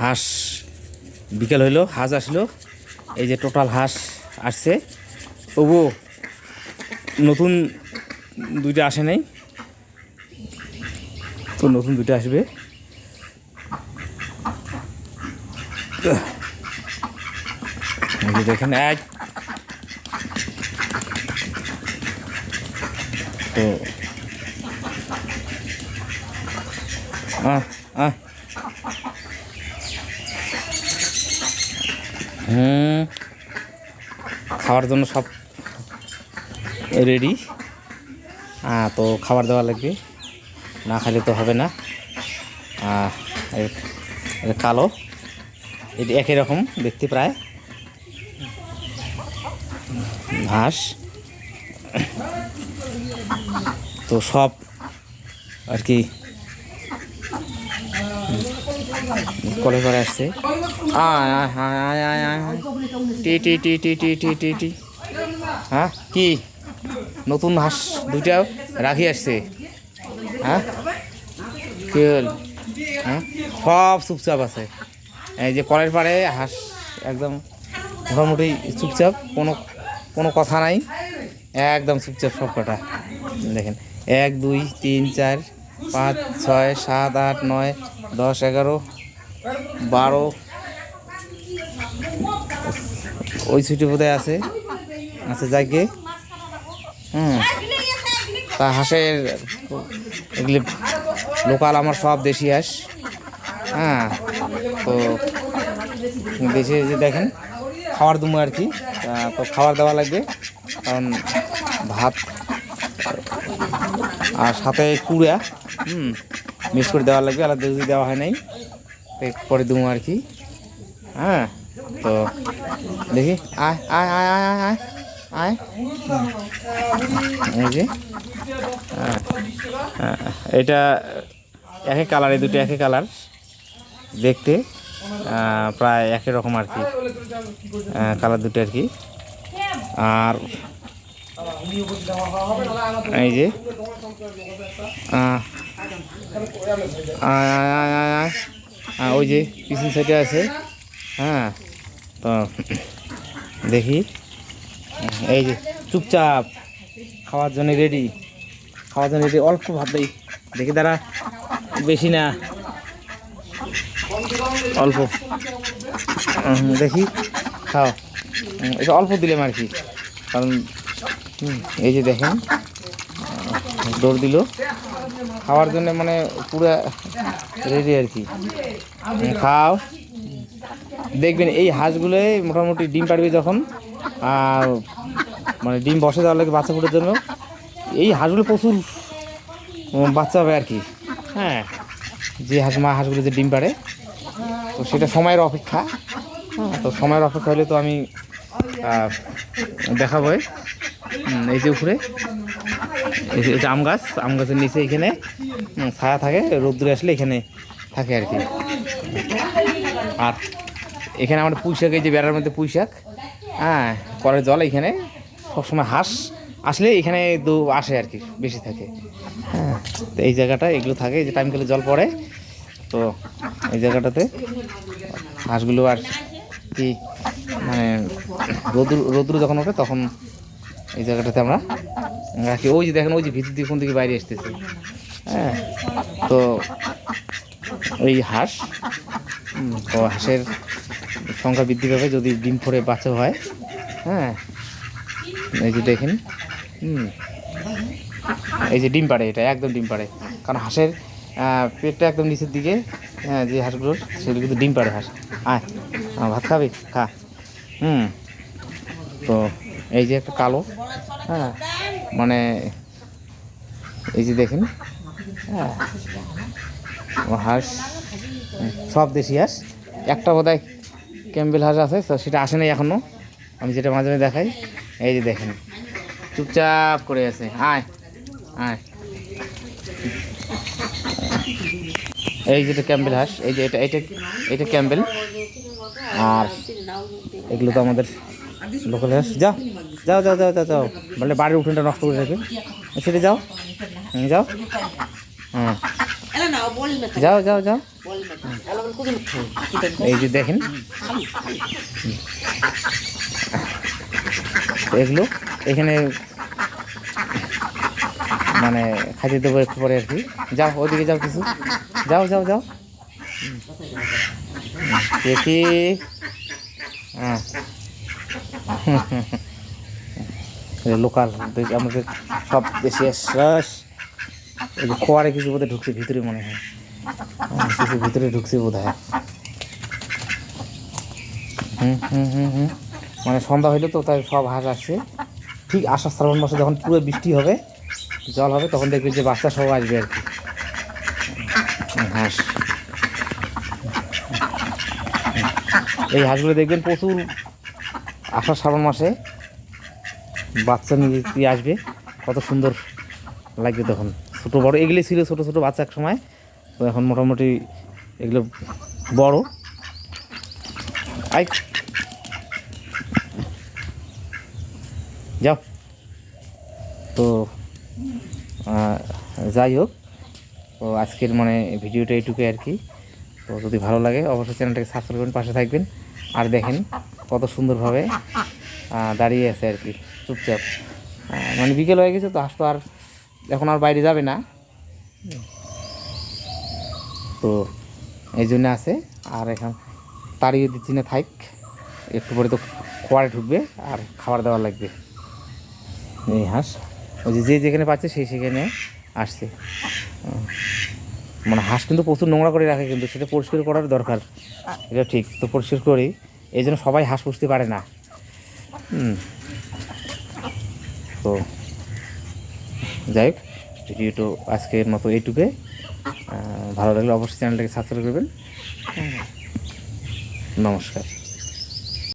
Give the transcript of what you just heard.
হাঁস বিকেল হইল, হাঁস আসলো। এই যে টোটাল হাঁস আসছে। তবুও নতুন দুইটা আসে নাই। তো নতুন দুইটা আসবে। দেখেন, এক। তো, আহ আহ। হুম। খাওয়ার জন্য সব রেডি হ্যাঁ তো খাবার দেওয়া লাগবে। না খেলে তো হবে না। কালো। এটি একই রকম দেখতে প্রায়। ঘাস। তো সব আর কি করে করে আসছে। টি টি টি টি টি টি টি টি। হ্যাঁ? কি? নতুন হাঁস দুইটা রাখি আসছে। হ্যাঁ? হ্যাঁ? সব চুপচাপ আছে। এই যে কলের পাড়ে হাঁস একদম মোটামুটি চুপচাপ, কোনো কোনো কথা নাই। একদম চুপচাপ সব কটা। দেখেন, এক, দুই, তিন, চার, পাঁচ, ছয়, সাত, আট, নয়, দশ, এগারো বারো। ওই ছুটি বোধহয় আছে। আছে যাকে হুম। তা হাঁসের এগুলি লোকাল আমার সব দেশি হাঁস। হ্যাঁ তো দেশে যে দেখেন, খাওয়ার দুমো আর কি। তো খাবার দেওয়া লাগবে, কারণ ভাত আর সাথে কুড়া, হুম, মিক্স করে দেওয়া লাগবে, আলাদা দেওয়া হয় নাই। একটু পরে দুমো আর কি। হ্যাঁ তো দেখি আয় আয় আয় আয় আয় আয় আয়। যে হ্যাঁ, হ্যাঁ, এটা একই কালার এই দুটো একই কালার দেখতে প্রায় একই রকম আর কি। কালার দুটো আর কি। আর এই যে আয়, আয়, আয়, আয়, ওই যে পিছন সাইডে আছে। হ্যাঁ তো দেখি। এই যে চুপচাপ খাওয়ার জন্য রেডি খাওয়ার জন্য রেডি অল্প ভাত দেখি দাঁড়া, বেশি না। অল্প। দেখি, খাও। এটা অল্প দিলাম আর কি। কারণ এই যে দেখেন। দৌড় দিল। খাওয়ার জন্য মানে পুরো রেডি আর কি। খাও। দেখবেন এই হাঁসগুলোই মোটামুটি ডিম পাড়বে যখন আর মানে ডিম বসে দেওয়ার লাগে বাচ্চা ফুটের জন্য। এই হাঁসগুলো প্রচুর বাচ্চা হবে আর কি। হ্যাঁ যে হাঁস মা হাঁসগুলো যে ডিম পাড়ে তো সেটা সময়ের অপেক্ষা। হ্যাঁ তো সময়ের অপেক্ষা হলে তো আমি আহ, দেখাবোই এই যে উপরে। এটা আম গাছ, আম গাছের নিচে এখানে ছায়া থাকে, রোদ্দুরে আসলে এখানে থাকে আর কি। আর এখানে আমাদের পুঁই শাক, এই যে বেড়ার মধ্যে পুঁই শাক হ্যাঁ কলের জল এখানে, সবসময় হাঁস আসলে এখানে দু আসে আর কি, বেশি থাকে। হ্যাঁ তো এই জায়গাটা, এগুলো থাকে যে টাইম জল পড়ে, তো এই জায়গাটাতে হাঁসগুলো আর কি মানে রোদ্রু রোদ্রু যখন ওঠে তখন এই জায়গাটাতে আমরা রাখি। ওই যে দেখেন, ওই যে ভিতর দিয়ে কোন দিকে বাইরে আসতেছে। হ্যাঁ তো এই হাঁস তো হাঁসের সংখ্যা বৃদ্ধি পাবে যদি ডিম ফোড়ে বাচ্চা হয়। হ্যাঁ এই যে দেখেন, হুম, এই যে ডিম পাড়ে এটা, একদম ডিম পাড়ে। কারণ হাঁসের পেটটা একদম নিচের দিকে হ্যাঁ যে হাঁসগুলোর, সেগুলো কিন্তু ডিম পাড়ে হাঁস। আয় ভাত খাবি? খা। হুম, তো এই যে একটা কালো হ্যাঁ মানে এই যে দেখেন হ্যাঁ হাঁস, সব দেশি হাঁস। একটা বোধ হয় ক্যাম্বেল হাঁস আছে, তো সেটা আসে নাই এখনও আমি যেটা মাঝে মাঝে দেখাই, এই যে দেখেন, চুপচাপ করে আছে, আয় আয়। এই যেটা ক্যাম্বেল হাঁস, এই যে এটা এটা এটা ক্যাম্বেল। আর এগুলো তো আমাদের লোকাল হাঁস। যাও যাও যাও যাও যাও যাও। বলে বাড়ির উঠোনটা নষ্ট করে রাখবে সেটা যাও। হুম, যাও। হ্যাঁ যাও যাও যাও। এই যে দেখেন। এগুলো এখানে মানে খাইতে দেবো একটু পরে আর কি। যাও ওইদিকে যাও কিছু। যাও যাও যাও। দেখি হ্যাঁ লোকাল আমাদের সব দেশে শ্বাস ওই যে খোয়ারে কিছু বোধহয় ঢুকছে ভিতরে মনে হয়। হ্যাঁ, কিছু ভিতরে ঢুকছে বোধ হয় হুম হুম হুম হুম। মানে সন্ধ্যা হইল তো তাই সব হাঁস আসছে। ঠিক আষাঢ় শ্রাবণ মাসে যখন পুরো বৃষ্টি হবে জল হবে তখন দেখবেন যে বাচ্চা সব আসবে আর কি। হাঁস। এই হাঁসগুলো দেখবেন প্রচুর আষাঢ় শ্রাবণ মাসে বাচ্চা নিয়ে দিয়ে আসবে? কত সুন্দর লাগবে তখন। ছোটো বড়, এগুলি ছিল ছোটো ছোটো বাচ্চা এক সময়। তো এখন মোটামুটি এগুলো বড়। যাও। তো যাই হোক, তো আজকের মানে ভিডিওটা এইটুকুই আর কি। তো যদি ভালো লাগে, অবশ্যই চ্যানেলটাকে সাবস্ক্রাইব করবেন, পাশে থাকবেন। আর দেখেন কত সুন্দরভাবে দাঁড়িয়ে আছে আর কি। চুপচাপ। মানে বিকেল হয়ে গেছে তো হাঁস তো আর এখন আর বাইরে যাবে না। তো এই জন্য আছে, আর এখন তাড়িয়ে দিচ্ছি না, থাক। একটু পরে তো খোয়ারে ঢুকবে, আর খাবার দেওয়া লাগবে। এই হাঁস, ওই যে যে যেখানে পাচ্ছে সেই সেখানে আসছে। মানে হাঁস কিন্তু প্রচুর নোংরা করে রাখে, কিন্তু সেটা পরিষ্কার করার দরকার। এটা ঠিক, তো পরিষ্কার করি। এই জন্য সবাই হাঁস পুষতে পারে না। হুম। তো যাই হোক ভিডিওটা আজকের মতো এইটুকুই। আহ, ভালো লাগলে অবশ্যই চ্যানেলটাকে সাবস্ক্রাইব করবেন। নমস্কার।